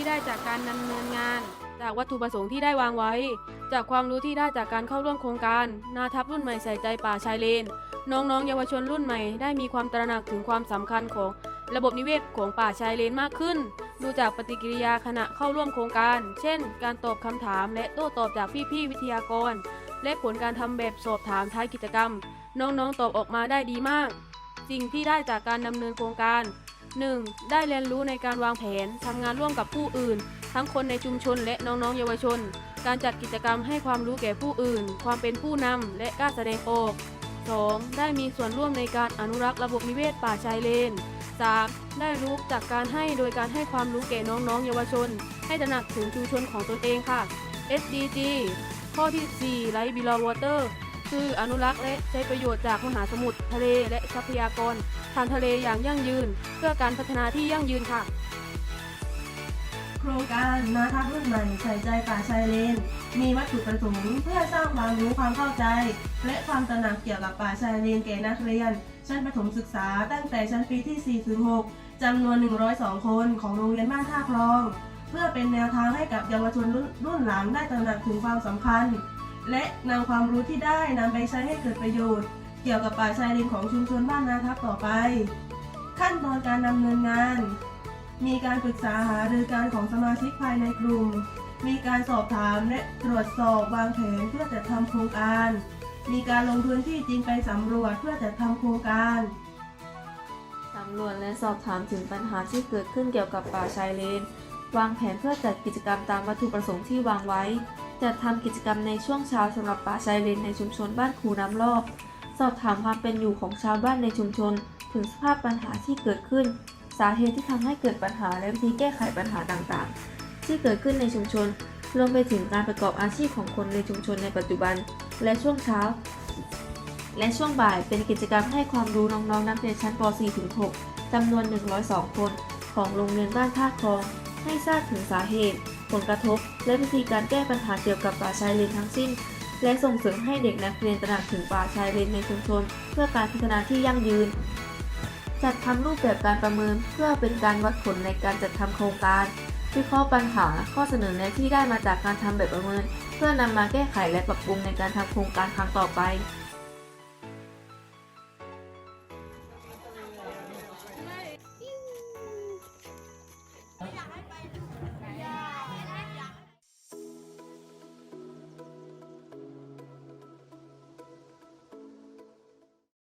ที่ไดจากการดำเนินงาน จากวัตถุประสงค์ที่ได้วางไว้ จากความรู้ที่ได้จากการเข้าร่วมโครงการ นาทัพรุ่นใหม่ใส่ใจป่าชายเลน น้องๆ เยาวชนรุ่นใหม่ได้มีความตระหนักถึงความสำคัญของระบบนิเวศของป่าชายเลนมากขึ้น ดูจากปฏิกิริยาขณะเข้าร่วมโครงการ เช่น การตอบคำถามและโต้ตอบจากพี่ๆวิทยากร และผลการทำแบบสอบถามท้ายกิจกรรม น้องๆตอบออกมาได้ดีมาก สิ่งที่ได้จากการดำเนินโครงการ 1. ได้เรียนรู้ในการวางแผนทำงานร่วมกับผู้อื่น ทั้งคนในชุมชนและน้องๆ เยาวชน การจัดกิจกรรมให้ความรู้แก่ผู้อื่น ความเป็นผู้นำและกล้าแสดงออก 2. ได้มีส่วนร่วมในการอนุรักษ์ระบบนิเวศป่าชายเลน 3. ได้รู้จากการให้โดยการให้ความรู้แก่น้องๆ เยาวชน ให้ตระหนักถึงชุมชนของตนเองค่ะ SDG ข้อที่4 Light Below Water คืออนุรักษ์และใช้ประโยชน์จากมหาสมุทรทะเลและทรัพยากรทางทะเลอย่างยั่งยืน เพื่อการพัฒนาที่ยั่งยืนค่ะ โครงการนาทัพรุ่นใหม่ใส่ใจป่าชายเลน มีวัตถุประสงค์เพื่อสร้างความรู้ความเข้าใจ และความตระหนักเกี่ยวกับป่าชายเลนแก่นักเรียน ชั้นประถมศึกษาตั้งแต่ชั้นปีที่ 4 ถึง 6จำนวน 102 คนของโรงเรียนบ้านท่าคลอง เพื่อเป็นแนวทางให้กับเยาวชนรุ่นหลังได้ตระหนักถึงความสำคัญ และนำความรู้ที่ได้นำไปใช้ให้เกิดประโยชน์ เกี่ยวกับป่าชายเลนของชุมชนบ้านนาทัพต่อไป ขั้นตอนการดำเนินงาน มีการปรึกษาหารือการของสมาชิกภายในกลุ่ม มีการสอบถามและตรวจสอบวางแผนเพื่อจัดทำโครงการ มีการลงพื้นที่จริงไปสำรวจเพื่อจัดทำโครงการสำรวจและสอบถามถึงปัญหาที่เกิดขึ้นเกี่ยวกับป่าชายเลน วางแผนเพื่อจัดกิจกรรมตามวัตถุประสงค์ที่วางไว้ จัดทำกิจกรรมในช่วงเช้าสำหรับป่าชายเลนในชุมชนบ้านคูน้ำลอกสอบถามความเป็นอยู่ของชาวบ้านในชุมชน ถึงสภาพปัญหาที่เกิดขึ้น สาเหตุที่ทำให้เกิดปัญหาและวิธีแก้ไขปัญหาต่างๆ ที่เกิดขึ้นในชุมชน รวมไปถึงการประกอบอาชีพของคนในชุมชนในปัจจุบัน และช่วงเช้า และช่วงบ่ายเป็นกิจกรรมให้ความรู้น้องๆนักเรียนชั้นป .4-6 จำนวน 102 คน ของโรงเรียนบ้านท่าคลอง ให้ทราบถึงสาเหตุ ผลกระทบ และวิธีการแก้ปัญหาเกี่ยวกับป่าชายเลนทั้งสิ้น และส่งเสริมให้เด็กนักเรียนตระหนักถึงป่าชายเลนในชุมชน เพื่อการพัฒนาที่ยั่งยืน จัดทำรูปแบบการประเมินเพื่อเป็นการวัดผลในการจัดทำโครงการวิเคราะห์ปัญหาข้อเสนอแนะที่ได้มาจากการทำแบบประเมิน เพื่อนำมาแก้ไขและปรับปรุงในการทำโครงการครั้งต่อไป